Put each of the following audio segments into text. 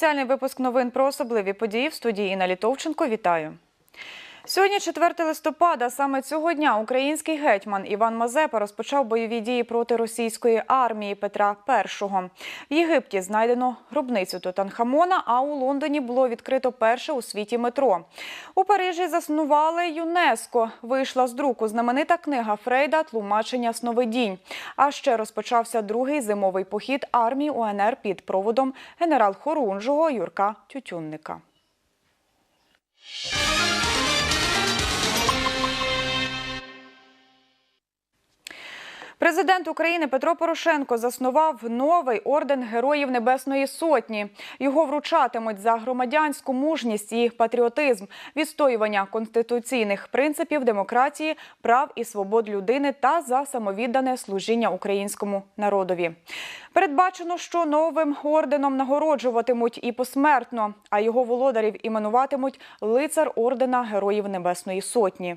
Спеціальний випуск новин про особливі події в студії Інна Літовченко. Вітаю. Сьогодні 4 листопада. Саме цього дня український гетьман Іван Мазепа розпочав бойові дії проти російської армії Петра І. В Єгипті знайдено гробницю Тутанхамона, а у Лондоні було відкрито перше у світі метро. У Парижі заснували ЮНЕСКО. Вийшла з друку знаменита книга Фрейда Тлумачення сновидінь. А ще розпочався другий зимовий похід армії УНР під проводом генерал-хорунжого Юрка Тютюнника. Президент України Петро Порошенко заснував новий орден Героїв Небесної Сотні. Його вручатимуть за громадянську мужність і патріотизм, відстоювання конституційних принципів демократії, прав і свобод людини та за самовіддане служіння українському народові. Передбачено, що новим орденом нагороджуватимуть і посмертно, а його володарів іменуватимуть лицар ордена Героїв Небесної Сотні.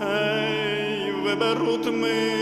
Ей, виберуть ми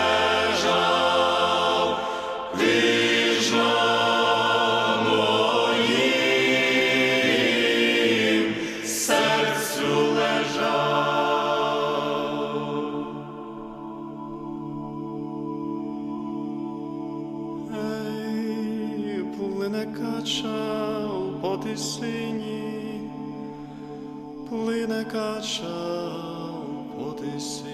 по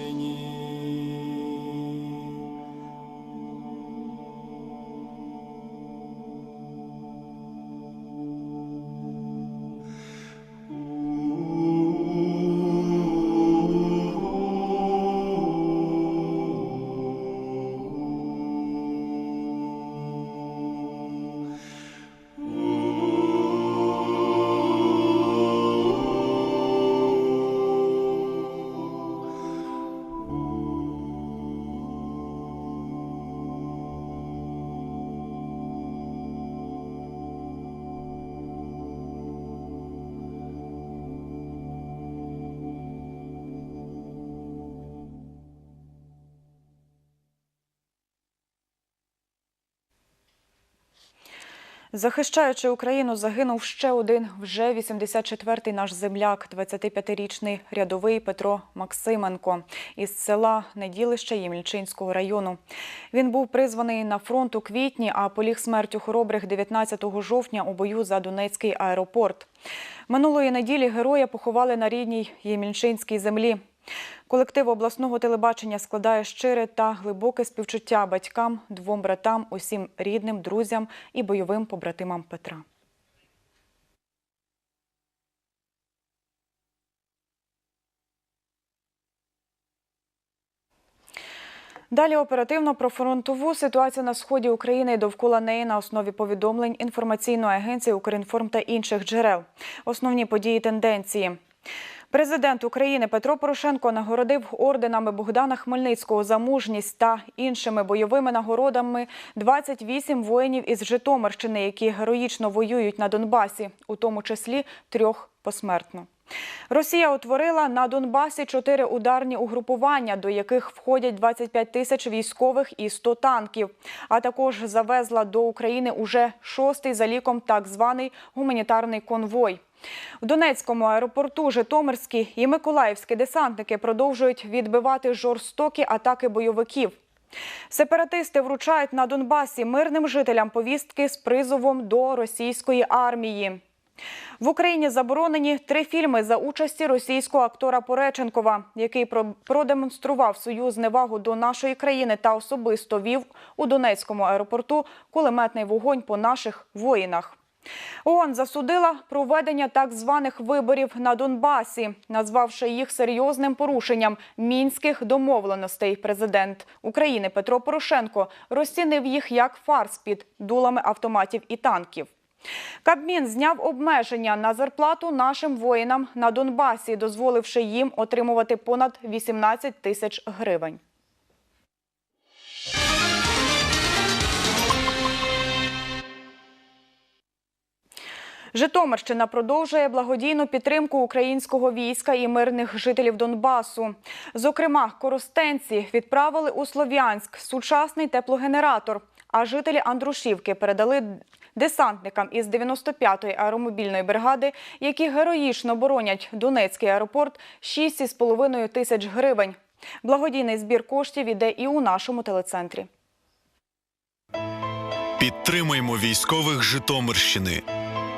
Захищаючи Україну, загинув ще один вже 84-й наш земляк, 25-річний рядовий Петро Максименко із села Неділище Ємільчинського району. Він був призваний на фронт у квітні, а поліг смертю хоробрих 19 жовтня у бою за Донецький аеропорт. Минулої неділі героя поховали на рідній Ємільчинській землі. Колектив обласного телебачення складає щире та глибоке співчуття батькам, двом братам, усім рідним, друзям і бойовим побратимам Петра. Далі оперативно про фронтову ситуацію на сході України і довкола неї на основі повідомлень інформаційної агенції Укрінформ та інших джерел. Основні події тенденції. Президент України Петро Порошенко нагородив орденами Богдана Хмельницького за мужність та іншими бойовими нагородами 28 воїнів із Житомирщини, які героїчно воюють на Донбасі, у тому числі трьох посмертно. Росія утворила на Донбасі чотири ударні угрупування, до яких входять 25 тисяч військових і 100 танків. А також завезла до України уже шостий за ліком так званий гуманітарний конвой. В Донецькому аеропорту Житомирські і Миколаївські десантники продовжують відбивати жорстокі атаки бойовиків. Сепаратисти вручають на Донбасі мирним жителям повістки з призовом до російської армії. В Україні заборонені три фільми за участі російського актора Пореченкова, який про- продемонстрував свою зневагу до нашої країни та особисто вів у Донецькому аеропорту кулеметний вогонь по наших воїнах. ООН засудила проведення так званих виборів на Донбасі, назвавши їх серйозним порушенням мінських домовленостей. Президент України Петро Порошенко розцінив їх як фарс під дулами автоматів і танків. Кабмін зняв обмеження на зарплату нашим воїнам на Донбасі, дозволивши їм отримувати понад 18 тисяч гривень. Житомирщина продовжує благодійну підтримку українського війська і мирних жителів Донбасу. Зокрема, коростенці відправили у Слов'янськ сучасний теплогенератор. А жителі Андрушівки передали десантникам із 95-ї аеромобільної бригади, які героїчно боронять Донецький аеропорт, 6,5 тисяч гривень. Благодійний збір коштів іде і у нашому телецентрі. Підтримаймо військових Житомирщини.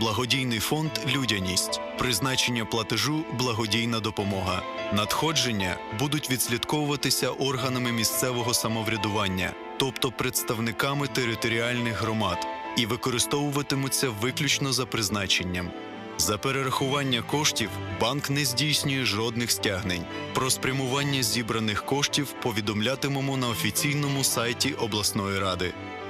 Благодійний фонд Людяність. Призначення платежу благодійна допомога. Надходження будуть відслідковуватися органами місцевого самоврядування, тобто представниками територіальних громад, і використовуватимуться виключно за призначенням. За перерахування коштів банк не здійснює жодних стягнень. Про спрямування зібраних коштів повідомлятимемо на офіційному сайті обласної ради.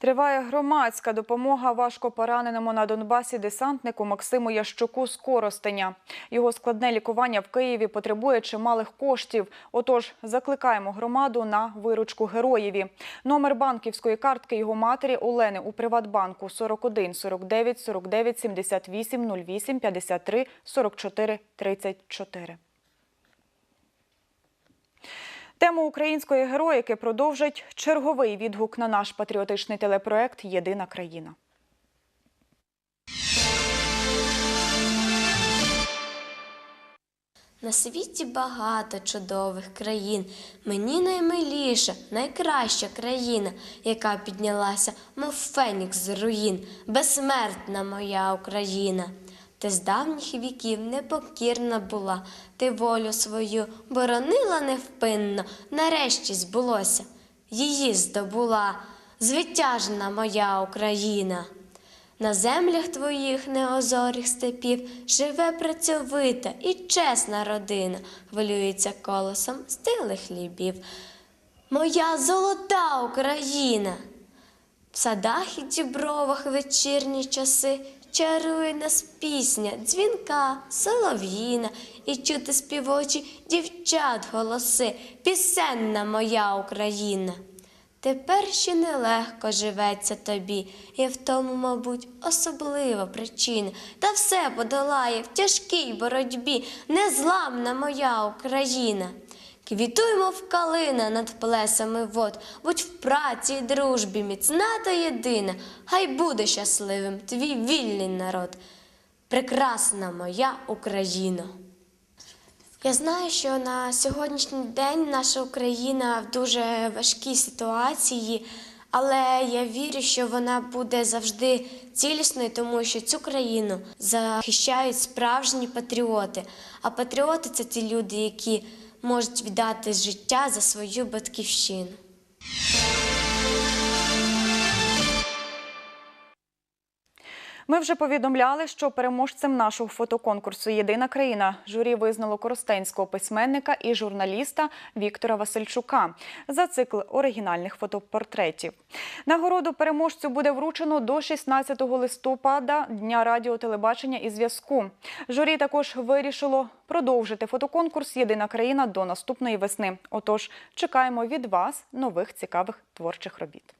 Триває громадська допомога важко пораненому на Донбасі десантнику Максиму Ящуку з Коростеня. Його складне лікування в Києві потребує чималих коштів. Отож, закликаємо громаду на виручку героєві. Номер банківської картки його матері Олени у Приватбанку 41 49 49 78 08 53 44 34. Тему української героїки продовжить черговий відгук на наш патріотичний телепроект Єдина країна. На світі багато чудових країн. Мені наймиліша, найкраща країна, яка піднялася, мов фенікс з руїн, безсмертна моя Україна. Ти з давніх віків непокірна була, ти волю свою боронила невпинно, нарешті збулося. її здобула, звитяжна моя Україна. На землях твоїх неозорих степів живе працьовита і чесна родина, хвилюється колосом стилих хлібів. Моя золота Україна! В садах і дібровах вечірні часи чарує нас пісня, дзвінка, солов'їна, і чути співочі дівчат голоси, пісенна моя Україна. Тепер ще нелегко живеться тобі, і в тому, мабуть, особлива причина. Та все подолає в тяжкій боротьбі незламна моя Україна. Квітуймо в калина над плесами вод, будь в праці й дружбі міцна та єдина, хай буде щасливим твій вільний народ, прекрасна моя Україна. Я знаю, що на сьогоднішній день наша Україна в дуже важкій ситуації, але я вірю, що вона буде завжди цілісною, тому що цю країну захищають справжні патріоти. А патріоти це ті люди, які можуть віддати життя за свою батьківщину. Ми вже повідомляли, що переможцем нашого фотоконкурсу Єдина країна журі визнало коростенського письменника і журналіста Віктора Васильчука за цикл оригінальних фотопортретів. Нагороду переможцю буде вручено до 16 листопада Дня радіо, телебачення і зв'язку. Журі також вирішило продовжити фотоконкурс Єдина країна до наступної весни. Отож, чекаємо від вас нових цікавих творчих робіт.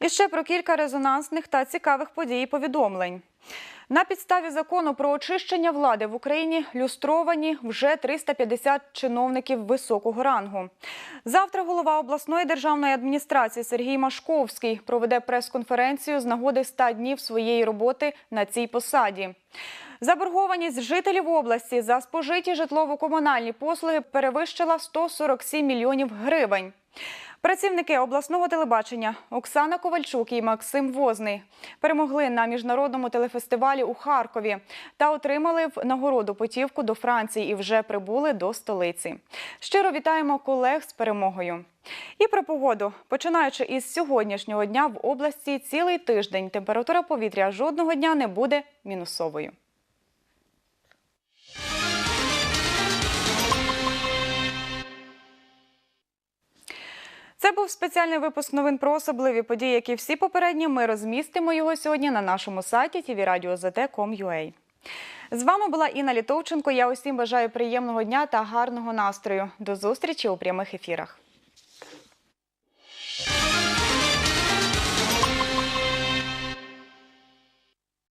І ще про кілька резонансних та цікавих подій і повідомлень. На підставі закону про очищення влади в Україні люстровані вже 350 чиновників високого рангу. Завтра голова обласної державної адміністрації Сергій Машковський проведе прес-конференцію з нагоди 100 днів своєї роботи на цій посаді. Заборгованість жителів області за спожиті житлово-комунальні послуги перевищила 147 мільйонів гривень. Працівники обласного телебачення Оксана Ковальчук і Максим Возний перемогли на міжнародному телефестивалі у Харкові та отримали в нагороду путівку до Франції і вже прибули до столиці. Щиро вітаємо колег з перемогою. І про погоду. Починаючи із сьогоднішнього дня в області цілий тиждень температура повітря жодного дня не буде мінусовою. Це був спеціальний випуск новин про особливі події, які всі попередні. Ми розмістимо його сьогодні на нашому сайті tvradio.zt.com.ua. З вами була Інна Літовченко. Я усім бажаю приємного дня та гарного настрою. До зустрічі у прямих ефірах.